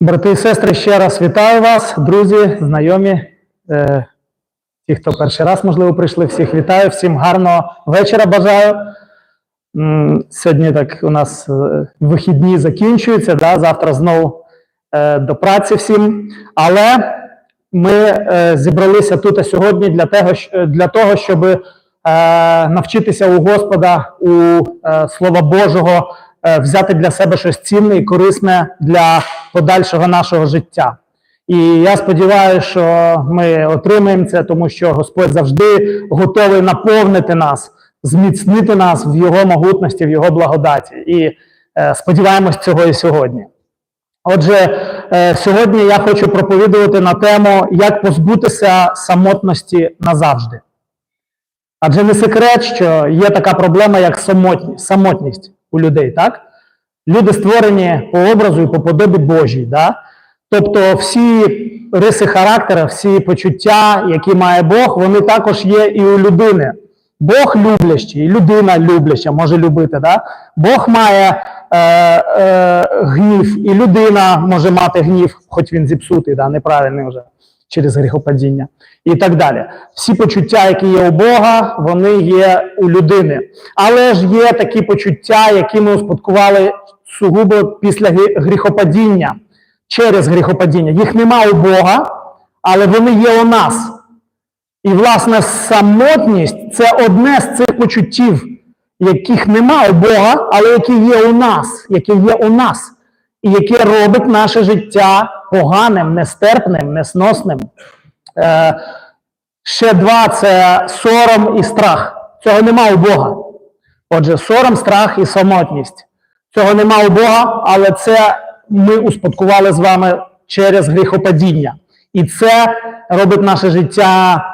Брати і сестри, ще раз вітаю вас, друзі, знайомі, е, ті, хто перший раз, можливо, прийшли, всіх вітаю, всім гарного вечора бажаю. Сьогодні так у нас е, вихідні закінчуються, да, завтра знову е, до праці всім. Але ми е, зібралися тут сьогодні для того, для того щоб е, навчитися у Господа, у е, Слова Божого, е, взяти для себе щось цінне і корисне для подальшого нашого життя. І я сподіваюся, що ми отримаємо це, тому що Господь завжди готовий наповнити нас, зміцнити нас в Його могутності, в Його благодаті. І е, сподіваємось цього і сьогодні. Отже, е, сьогодні я хочу проповідувати на тему, як позбутися самотності назавжди. Адже не секрет, що є така проблема, як самотність у людей, так? Люди створені по образу і по подобі Божій, да? Тобто всі риси характера, всі почуття, які має Бог, вони також є і у людини. Бог люблящий, і людина любляща може любити. Да? Бог має е, е, гнів, і людина може мати гнів, хоч він зіпсутий, да? неправильний вже через гріхопадіння. І так далі. Всі почуття, які є у Бога, вони є у людини. Але ж є такі почуття, які ми успадкували сугубо після гріхопадіння, через гріхопадіння. Їх нема у Бога, але вони є у нас. І, власне, самотність це одне з цих почуттів, яких нема у Бога, але які є у нас, які є у нас, і яке робить наше життя поганим, нестерпним, несносним. Е, ще два це сором і страх. Цього нема у Бога. Отже, сором, страх і самотність. Цього нема у Бога, але це ми успадкували з вами через гріхопадіння. І це робить наше життя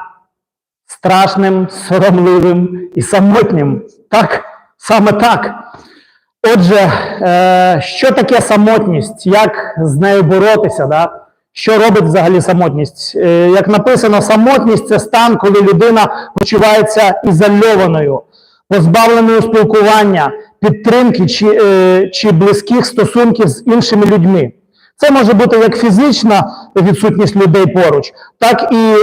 страшним, соромливим і самотнім. Так? Саме так. Отже, е, що таке самотність? Як з нею боротися? Да? Що робить взагалі самотність? Е, як написано, самотність це стан, коли людина почувається ізольованою, позбавленою спілкування, підтримки чи, е, чи близьких стосунків з іншими людьми. Це може бути як фізична відсутність людей поруч, так і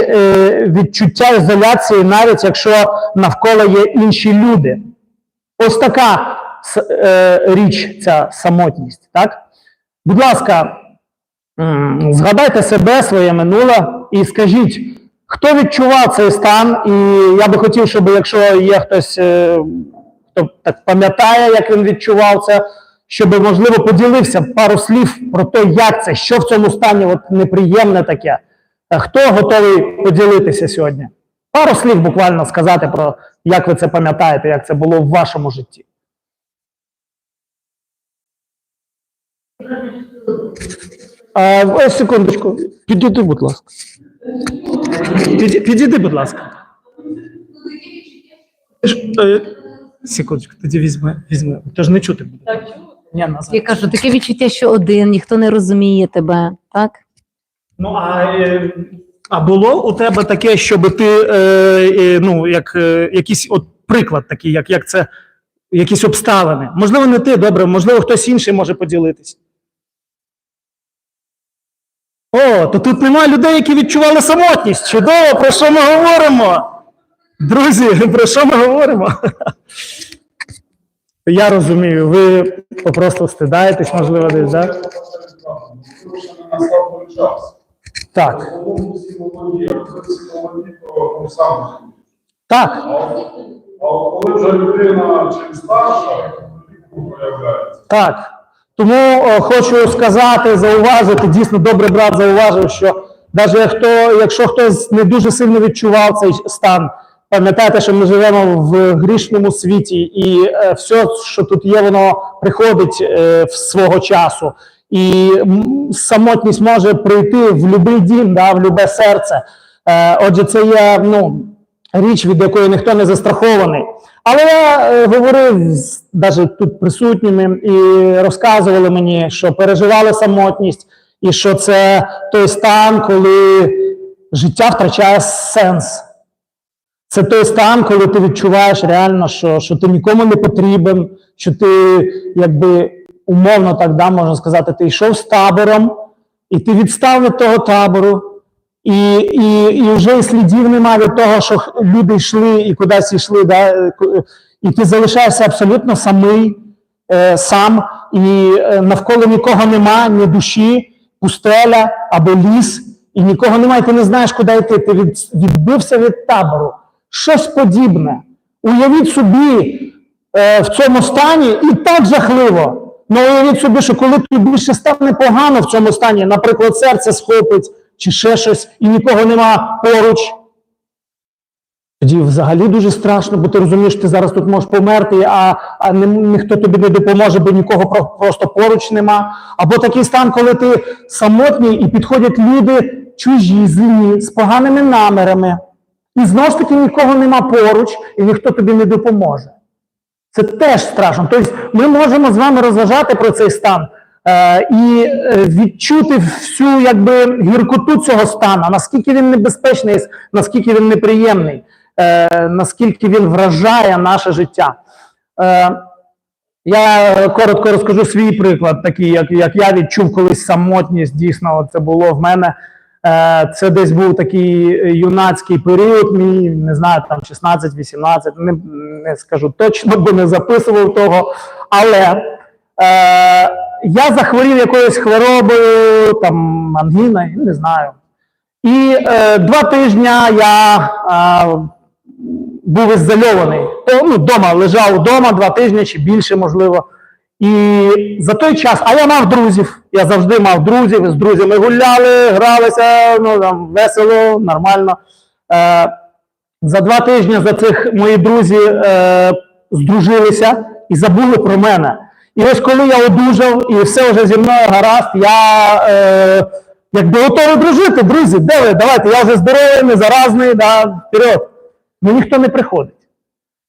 відчуття ізоляції, навіть якщо навколо є інші люди. Ось така річ, ця самотність. Так? Будь ласка, згадайте себе, своє минуле і скажіть, хто відчував цей стан, і я би хотів, щоб якщо є хтось, е, хто так пам'ятає, як він відчував це, щоб, можливо, поділився пару слів про те, як це, що в цьому стані от неприємне таке. Е, Хто готовий поділитися сьогодні? Пару слів буквально сказати про як ви це пам'ятаєте, як це було в вашому житті. А, ось секундочку. Підійди, будь ласка. Піді- Підійди, будь ласка. Е, Секундочку, тоді візьми, візьми. Ти ж не чути буде. Ні, назад. Я кажу, таке відчуття, що один, ніхто не розуміє тебе, так? Ну, а, е, а було у тебе таке, щоб ти, е, е, ну, як е, якийсь от приклад такий, як, як це, якісь обставини. Можливо, не ти, добре, можливо, хтось інший може поділитись. О, то тут немає людей, які відчували самотність. Чудово, про що ми говоримо? Друзі, про що ми говоримо? Я розумію, ви просто стидаєтесь, можливо, десь, так? Так, так. А коли вже людина чим старша, віку появляється. Так. Тому е, хочу сказати, зауважити, дійсно добрий брат зауважив, що навіть хто, якщо хтось не дуже сильно відчував цей стан, пам'ятайте, що ми живемо в грішному світі, і е, все, що тут є, воно приходить е, в свого часу. І самотність може прийти в будь-який дім, да, в будь-яке серце. Е, отже, це є ну, річ, від якої ніхто не застрахований. Але я е, говорив навіть тут присутніми і розказували мені, що переживали самотність, і що це той стан, коли життя втрачає сенс. Це той стан, коли ти відчуваєш реально, що, що ти нікому не потрібен, що ти якби умовно так да, можна сказати, ти йшов з табором, і ти відстав від того табору, і, і, і вже і слідів нема від того, що люди йшли і кудись йшли, да, і ти залишаєшся абсолютно самий, е, сам, і е, навколо нікого нема, ні душі, пустеля або ліс, і нікого немає, ти не знаєш, куди йти. Ти від, відбився від табору. Щось подібне. Уявіть собі е, в цьому стані і так жахливо. Ну уявіть собі, що коли тобі ще стане погано в цьому стані, наприклад, серце схопить чи ще щось, і нікого нема поруч. Тоді взагалі дуже страшно, бо ти розумієш, ти зараз тут можеш померти, а, а ні- ніхто тобі не допоможе, бо нікого просто поруч нема. Або такий стан, коли ти самотній і підходять люди чужі, злі, з поганими намірами. І знову ж таки нікого нема поруч, і ніхто тобі не допоможе. Це теж страшно. Тобто ми можемо з вами розважати про цей стан і е, відчути всю якби, гіркоту цього стану, наскільки він небезпечний, наскільки він неприємний, е, наскільки він вражає наше життя. Е, я коротко розкажу свій приклад, такий, як, як я відчув колись самотність. Дійсно, це було в мене. Е, Це десь був такий юнацький період, мені не знаю, там 16-18, не, не скажу точно, бо не записував того. Але е, я захворів якоюсь хворобою, там ангіна, не знаю. І е, два тижні я е, був ізольований. Ну, дома лежав вдома два тижні чи більше, можливо. І за той час, а я мав друзів. Я завжди мав друзів, з друзями гуляли, гралися, ну там весело, нормально. Е, за два тижні за цих мої друзі е, здружилися і забули про мене. І ось коли я одужав і все вже зі мною гаразд, я е, якби готовий дружити, друзі, де ви? Давайте, я вже здоровий, не заразний, да, вперед. Ну ніхто не приходить.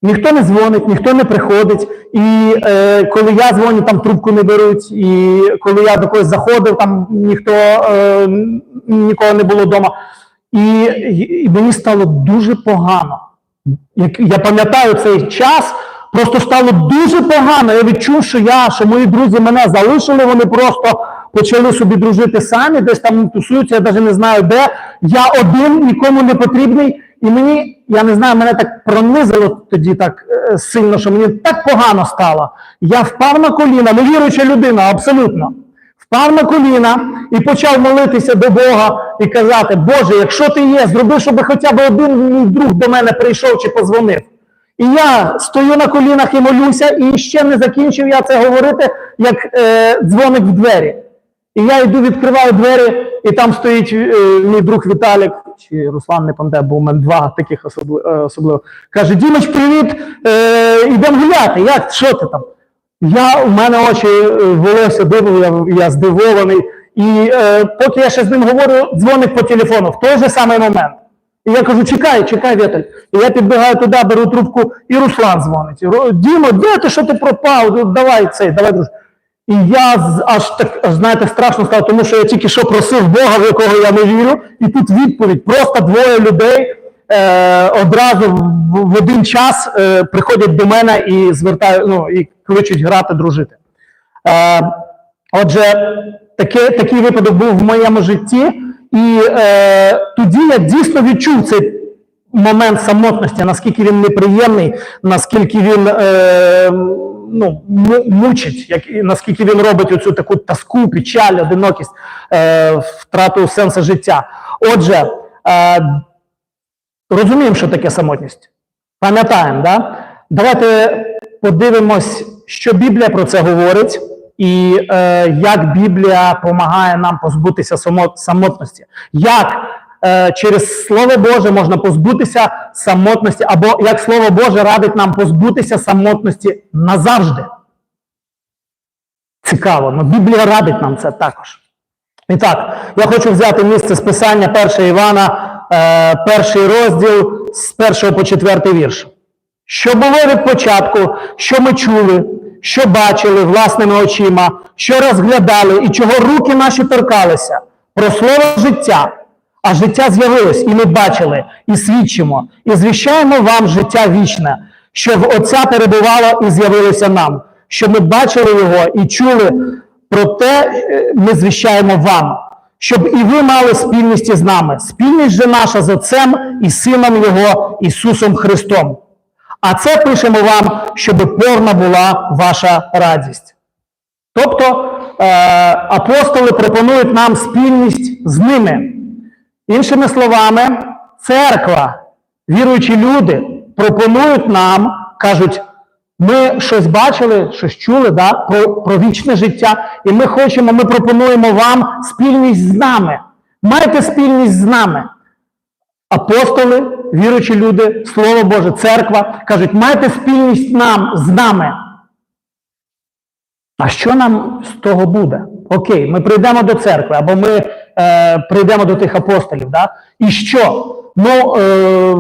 Ніхто не дзвонить, ніхто не приходить. І е, коли я дзвоню, там трубку не беруть. І коли я до когось заходив, там ніхто е, нікого не було вдома. І, і мені стало дуже погано. Як я пам'ятаю цей час, просто стало дуже погано. Я відчув, що я, що мої друзі мене залишили, вони просто почали собі дружити самі, десь там тусуються, я навіть не знаю де. Я один, нікому не потрібний. І мені, я не знаю, мене так пронизило тоді так е, сильно, що мені так погано стало. Я впав на коліна, невіруюча людина, абсолютно. Впав на коліна і почав молитися до Бога і казати: Боже, якщо ти є, зроби, щоб хоча б один мій друг до мене прийшов чи позвонив. І я стою на колінах і молюся, і ще не закінчив я це говорити, як е, дзвоник в двері. І я йду, відкриваю двері, і там стоїть е, мій друг Віталік, чи Руслан, не пам'ятаю, бо у мене два таких особливо. особливо. Каже: Дімич, привіт, е, йдемо гуляти. Як? Що ти там? Я, у мене очі е, волосся дивив, я, я здивований. І е, поки я ще з ним говорю, дзвонить по телефону в той же самий момент. І я кажу, чекай, чекай, Віталь. І я підбігаю туди, беру трубку, і Руслан дзвонить. Дімо, де ти, що ти пропав? Ну, Давай цей, давай, друж. І я аж так, знаєте, страшно стало, тому що я тільки що просив Бога, в якого я не вірю, і тут відповідь. Просто двоє людей е, одразу в, в один час е, приходять до мене і звертають, ну, і кличуть грати, дружити. Е, отже, таке, такий випадок був в моєму житті, і е, тоді я дійсно відчув цей момент самотності, наскільки він неприємний, наскільки він е, ну, мучить, як, наскільки він робить оцю таку таску, печаль, одинокість, е, втрату сенсу життя. Отже, е, розуміємо, що таке самотність. Пам'ятаємо, да? Давайте подивимось, що Біблія про це говорить, і е, як Біблія допомагає нам позбутися самотності. Як е, через Слово Боже можна позбутися самотності, або як Слово Боже радить нам позбутися самотності назавжди. Цікаво, але Біблія радить нам це також. І так, я хочу взяти місце з писання 1 Івана, е, перший розділ з 1 по 4 вірш. Що було від початку, що ми чули, що бачили власними очима, що розглядали і чого руки наші торкалися, про слово життя. А життя з'явилось, і ми бачили, і свідчимо, і звіщаємо вам життя вічне, що в Отця перебувало і з'явилося нам. що ми бачили його і чули про те, е, ми звіщаємо вам, щоб і ви мали спільність із нами. Спільність же наша з Отцем і Сином Його Ісусом Христом. А це пишемо вам, щоб повна була ваша радість. Тобто е, апостоли пропонують нам спільність з ними. Іншими словами, церква, віруючі люди пропонують нам, кажуть, ми щось бачили, щось чули да, про, про вічне життя, і ми хочемо, ми пропонуємо вам спільність з нами. Майте спільність з нами. Апостоли, віруючі люди, Слово Боже, церква кажуть, майте спільність нам з нами. А що нам з того буде? Окей, ми прийдемо до церкви, або ми е, прийдемо до тих апостолів. Да? І що? Ну, е,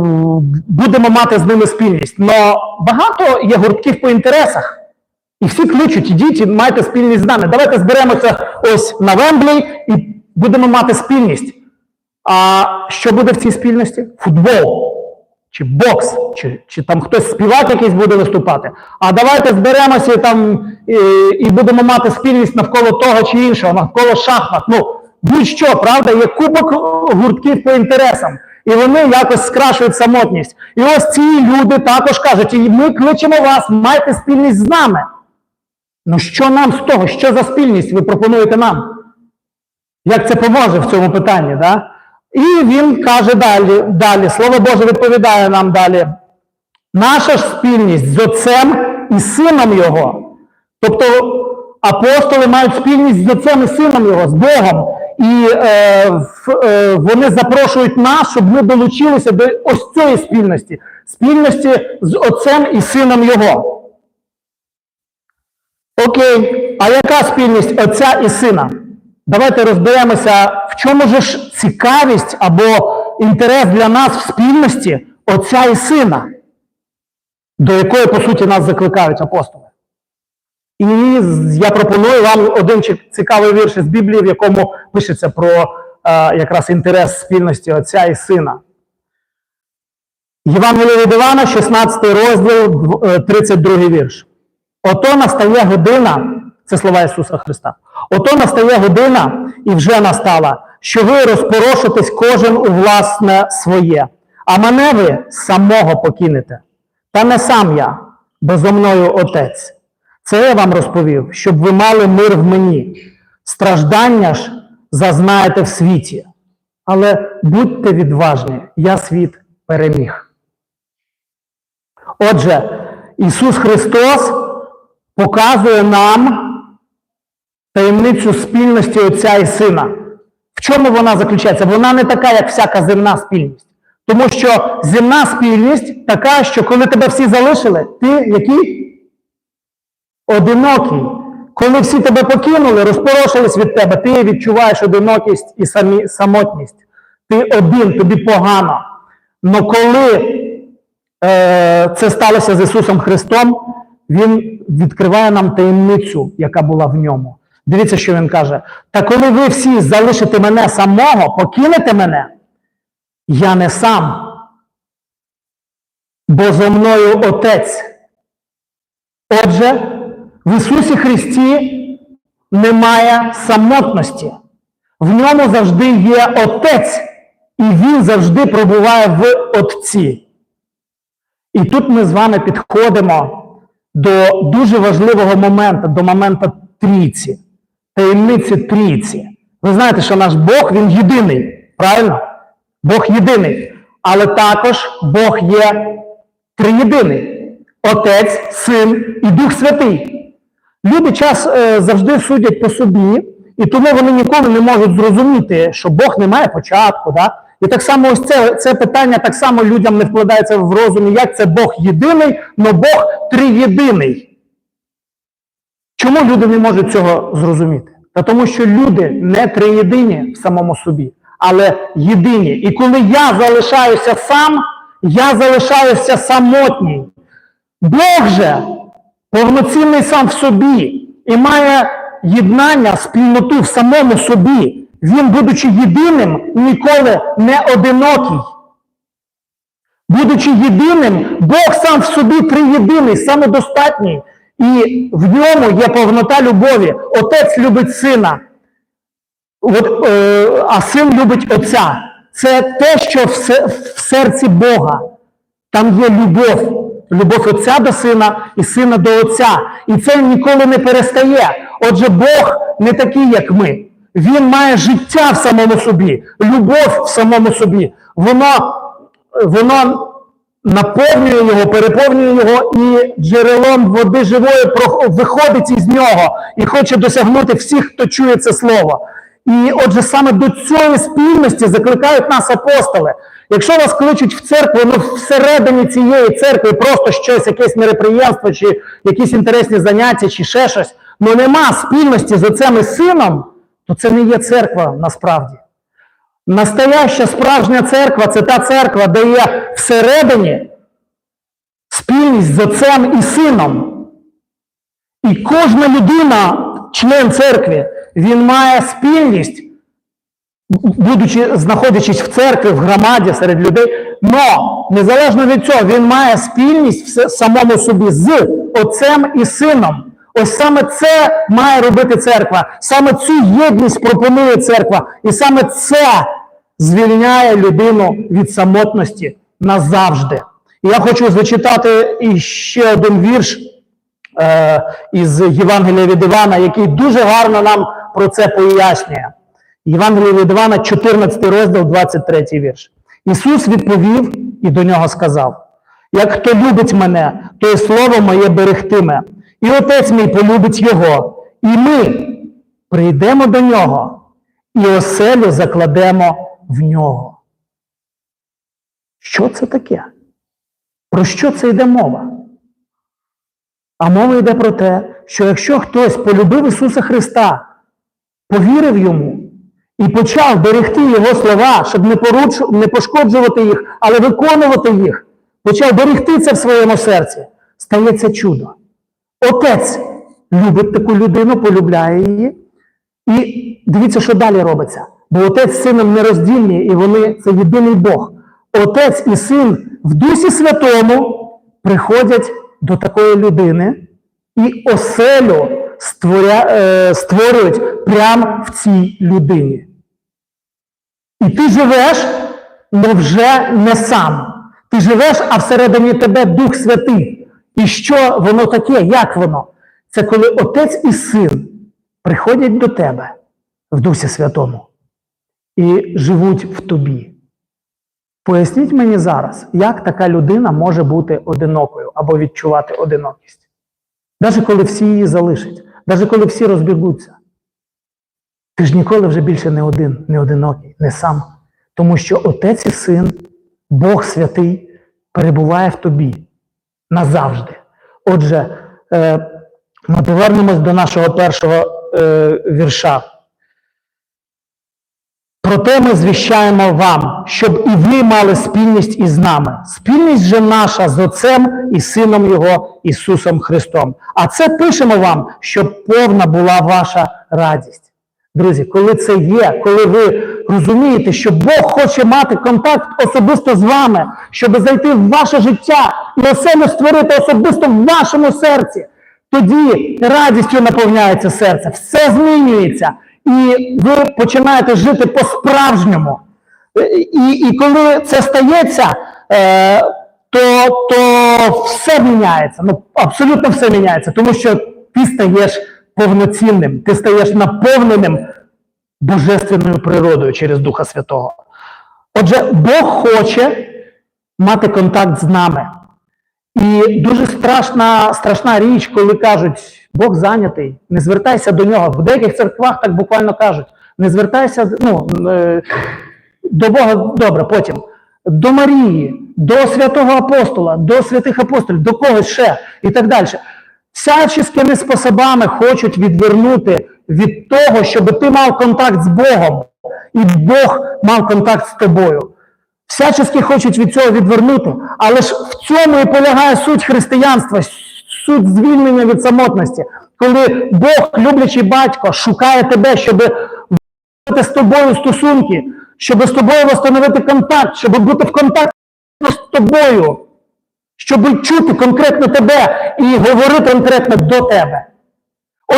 будемо мати з ними спільність. Но багато є гуртків по інтересах. І всі кличуть, ідіть і майте спільність з нами. Давайте зберемося ось на Вемблі і будемо мати спільність. А що буде в цій спільності? Футбол, чи бокс, чи, чи там хтось співак якийсь буде виступати. А давайте зберемося там і, і будемо мати спільність навколо того чи іншого, навколо шахмат. Ну, будь-що, правда, є кубок гуртків по інтересам. І вони якось скрашують самотність. І ось ці люди також кажуть, і ми кличемо вас, майте спільність з нами. Ну що нам з того? Що за спільність ви пропонуєте нам? Як це поможе в цьому питанні? Да? І він каже далі, далі, Слово Боже відповідає нам далі. Наша ж спільність з Отцем і Сином Його. Тобто апостоли мають спільність з Отцем і Сином Його, з Богом. І е, в- е, вони запрошують нас, щоб ми долучилися до ось цієї спільності, спільності з Отцем і Сином Його. Окей, а яка спільність Отця і Сина? Давайте розберемося, в чому ж цікавість або інтерес для нас в спільності Отця і Сина, до якої, по суті, нас закликають апостоли. І я пропоную вам один цікавий вірш із Біблії, в якому пишеться про е, якраз інтерес спільності Отця і Сина. Євангеліє від Івана, 16 розділ, е, 32 вірш. Ото настає година, це слова Ісуса Христа. Ото настає година, і вже настала, що ви розпорошитесь кожен у власне своє, а мене ви самого покинете. Та не сам я, бо зо мною Отець. Це я вам розповів, щоб ви мали мир в мені. Страждання ж зазнаєте в світі. Але будьте відважні, я світ переміг. Отже, Ісус Христос показує нам таємницю спільності Отця і Сина. В чому вона заключається? Вона не така, як всяка земна спільність. Тому що земна спільність така, що коли тебе всі залишили, ти який? Одинокий. Коли всі тебе покинули, розпорошились від тебе, ти відчуваєш одинокість і самі, самотність. Ти один, тобі погано. Но коли е, це сталося з Ісусом Христом, Він відкриває нам таємницю, яка була в ньому. Дивіться, що він каже: Та коли ви всі залишите мене самого, покинете мене, я не сам, бо зо мною Отець. Отже, в Ісусі Христі немає самотності. В ньому завжди є Отець, і Він завжди пробуває в Отці. І тут ми з вами підходимо до дуже важливого моменту, до моменту трійці, таємниці трійці. Ви знаєте, що наш Бог він єдиний, правильно? Бог єдиний. Але також Бог є триєдиний: Отець, Син і Дух Святий. Люди час е, завжди судять по собі, і тому вони ніколи не можуть зрозуміти, що Бог не має початку. Да? І так само ось це, це питання так само людям не вкладається в розумі, як це Бог єдиний, але Бог триєдиний. Чому люди не можуть цього зрозуміти? Та тому що люди не триєдині в самому собі, але єдині. І коли я залишаюся сам, я залишаюся самотній. Бог же повноцінний сам в собі і має єднання, спільноту в самому собі. Він, будучи єдиним, ніколи не одинокий. Будучи єдиним, Бог сам в собі триєдиний, самодостатній. І в ньому є повнота любові. Отець любить сина, От, е, а син любить отця. Це те, що в, серці Бога. Там є любов. Любов отця до сина і сина до отця. І це ніколи не перестає. Отже, Бог не такий, як ми. Він має життя в самому собі, любов в самому собі. Воно, воно наповнює його, переповнює його і джерелом води живої виходить із нього і хоче досягнути всіх, хто чує це слово. І отже, саме до цієї спільності закликають нас апостоли. Якщо вас кличуть в церкву, ну всередині цієї церкви просто щось, якесь мероприємство, чи якісь інтересні заняття, чи ще щось, ну нема спільності з отцем і сином, то це не є церква насправді. Настояща справжня церква це та церква, де є всередині спільність з отцем і сином. І кожна людина, член церкви, він має спільність, будучи, знаходячись в церкві, в громаді, серед людей. Но незалежно від цього, він має спільність в самому собі з отцем і сином. Ось саме це має робити церква. Саме цю єдність пропонує церква. І саме це звільняє людину від самотності назавжди. І я хочу зачитати іще один вірш е, із Євангелія від Івана, який дуже гарно нам про це пояснює. Євангелія від Івана, 14 розділ, 23 вірш. Ісус відповів і до нього сказав: Як хто любить мене, то і слово моє берегтиме, і отець мій полюбить його, і ми прийдемо до нього, і оселю закладемо в нього. Що це таке? Про що це йде мова? А мова йде про те, що якщо хтось полюбив Ісуса Христа, повірив йому і почав берегти Його слова, щоб не, поруч... не пошкоджувати їх, але виконувати їх, почав берегти це в своєму серці, стається чудо. Отець любить таку людину, полюбляє її. І дивіться, що далі робиться. Бо отець з сином нероздільні, і вони це єдиний Бог. Отець і син в Дусі Святому приходять до такої людини і оселю створя, е, створюють прямо в цій людині. І ти живеш, але вже не сам. Ти живеш, а всередині тебе Дух Святий. І що воно таке? Як воно? Це коли отець і син приходять до тебе в Дусі Святому і живуть в тобі. Поясніть мені зараз, як така людина може бути одинокою або відчувати одинокість. Навіть коли всі її залишать, навіть коли всі розбігуться. Ти ж ніколи вже більше не один, не одинокий, не сам. Тому що Отець і Син, Бог святий, перебуває в тобі назавжди. Отже, е, ми повернемось до нашого першого е, вірша. Проте ми звіщаємо вам, щоб і ви мали спільність із нами. Спільність же наша з Отцем і Сином Його Ісусом Христом. А це пишемо вам, щоб повна була ваша радість. Друзі, коли це є, коли ви розумієте, що Бог хоче мати контакт особисто з вами, щоб зайти в ваше життя і оселю створити особисто в вашому серці, тоді радістю наповняється серце, все змінюється, і ви починаєте жити по-справжньому. І, і коли це стається, е, то, то все міняється. Ну, абсолютно все міняється, тому що ти стаєш повноцінним, ти стаєш наповненим божественною природою через Духа Святого. Отже, Бог хоче мати контакт з нами. І дуже страшна, страшна річ, коли кажуть, Бог зайнятий, не звертайся до нього. В деяких церквах так буквально кажуть: не звертайся ну, е, до Бога добре, потім. До Марії, до святого апостола, до святих апостолів, до когось ще і так далі. Всяческими способами хочуть відвернути від того, щоб ти мав контакт з Богом, і Бог мав контакт з тобою. Всячески хочуть від цього відвернути, але ж в цьому і полягає суть християнства, суть звільнення від самотності, коли Бог, люблячий батько, шукає тебе, щоб встановити з тобою стосунки, щоб з тобою встановити контакт, щоб бути в контакті з тобою, щоб чути конкретно тебе і говорити конкретно до тебе.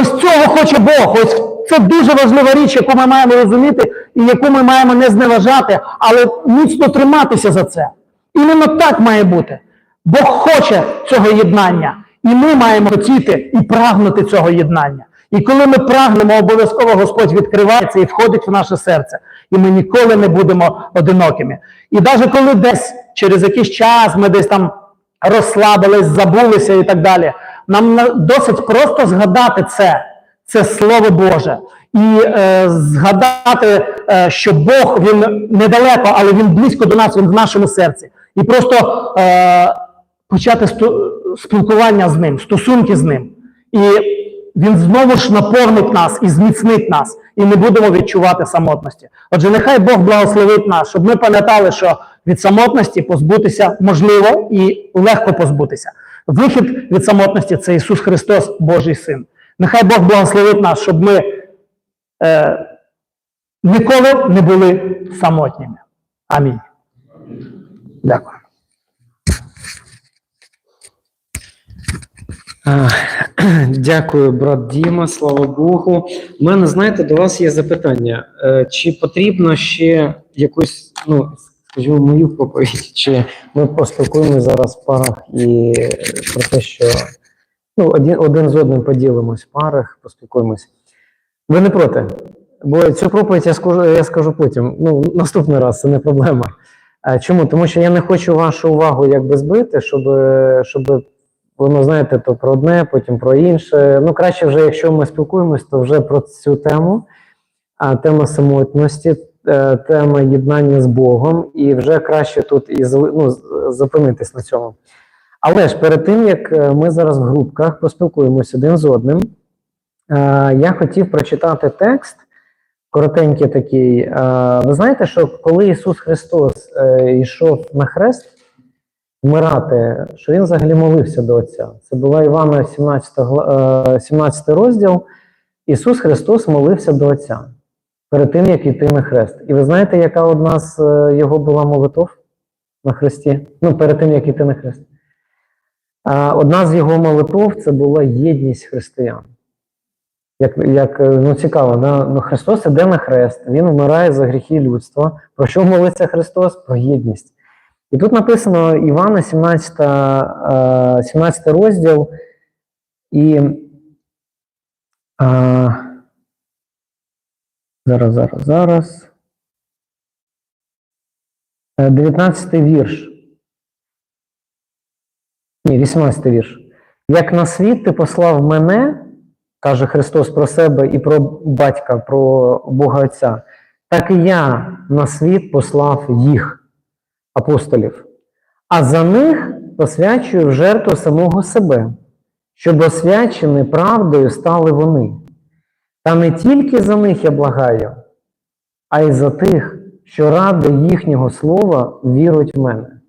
Ось цього хоче Бог. Ось це дуже важлива річ, яку ми маємо розуміти і яку ми маємо не зневажати, але міцно триматися за це. Іменно так має бути. Бог хоче цього єднання, і ми маємо хотіти і прагнути цього єднання. І коли ми прагнемо, обов'язково Господь відкривається і входить в наше серце, і ми ніколи не будемо одинокими. І навіть коли десь через якийсь час ми десь там розслабились, забулися і так далі, нам досить просто згадати це, це Слово Боже, і е, згадати, е, що Бог він недалеко, але він близько до нас, він в нашому серці. І просто е, почати спілкування з ним, стосунки з ним. І він знову ж наповнить нас і зміцнить нас, і не будемо відчувати самотності. Отже, нехай Бог благословить нас, щоб ми пам'ятали, що від самотності позбутися можливо і легко позбутися. Вихід від самотності це Ісус Христос, Божий Син. Нехай Бог благословить нас, щоб ми е, ніколи не були самотніми. Амінь. Дякую. Дякую, брат Діма, слава Богу. У мене, знаєте, до вас є запитання. Е, Чи потрібно ще якусь, ну, скажімо, мою проповідь, чи ми поспілкуємося зараз в парах і про те, що ну, один, один з одним поділимось в парах, поспілкуємось. Ви не проти? Бо цю проповідь я скажу, я скажу потім. Ну, наступний раз, це не проблема. Е, Чому? Тому що я не хочу вашу увагу якби збити, щоб, щоб воно, знаєте, то про одне, потім про інше. Ну, краще вже, якщо ми спілкуємось, то вже про цю тему, а тема самотності, е, тема єднання з Богом, і вже краще тут і ну, зупинитись на цьому. Але ж перед тим, як е, ми зараз в групках поспілкуємось один з одним, е, я хотів прочитати текст, коротенький такий. Е, Ви знаєте, що коли Ісус Христос йшов на хрест, вмирати, що він взагалі молився до Отця. Це була Івана 17, е, 17 розділ. Ісус Христос молився до Отця перед тим, як йти на хрест. І ви знаєте, яка одна з е, його була молитов на хресті? Ну, перед тим, як йти на хрест. Одна з його молитов це була єдність християн. Як, як е, ну цікаво, да? ну, Христос іде на хрест, Він вмирає за гріхи людства. Про що молиться Христос? Про єдність. І тут написано Івана 17, е, 17 розділ, і е, зараз, зараз, зараз. Е, 19 вірш. Ні, 18 вірш. Як на світ ти послав мене, каже Христос про себе і про батька, про Бога Отця, так і я на світ послав їх апостолів, а за них посвячую в жертву самого себе, щоб освячені правдою стали вони. Та не тільки за них я благаю, а й за тих, що ради їхнього слова вірують в мене,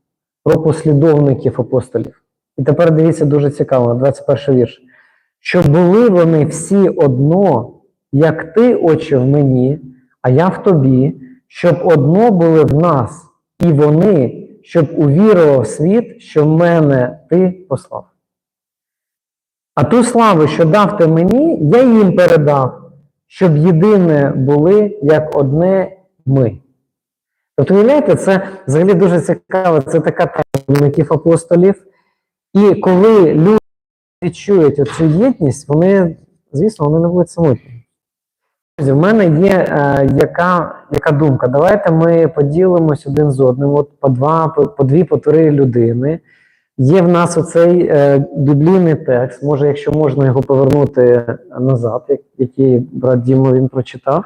про послідовників апостолів. І тепер дивіться дуже цікаво, 21 вірш. Щоб були вони всі одно, як ти, Отче, в мені, а я в тобі, щоб одно були в нас, і вони, щоб увірував світ, що в мене ти послав. А ту славу, що дав ти мені, я їм передав, щоб єдине були як одне ми. Тобто, уявляєте, це взагалі дуже цікаво, це така тема керівників апостолів. І коли люди відчують оцю єдність, вони, звісно, вони не будуть самотні. Друзі, в мене є е, яка, яка думка. Давайте ми поділимось один з одним, от по два, по, по дві, по три людини. Є в нас оцей е, біблійний текст, може, якщо можна його повернути назад, як, який брат Дімо він прочитав.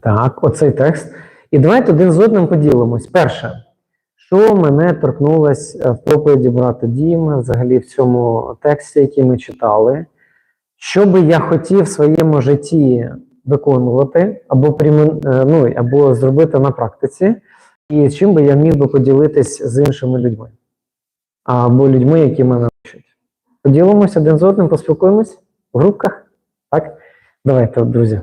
Так, оцей текст. І давайте один з одним поділимось. Перше, що мене торкнулось е, в проповіді брата Діми, взагалі в цьому тексті, який ми читали, що би я хотів в своєму житті виконувати, або, е, ну, або зробити на практиці, і чим би я міг би поділитись з іншими людьми, або людьми, які мене навчать. Поділимося один з одним, поспілкуємось в групках. Так? Давайте, друзі.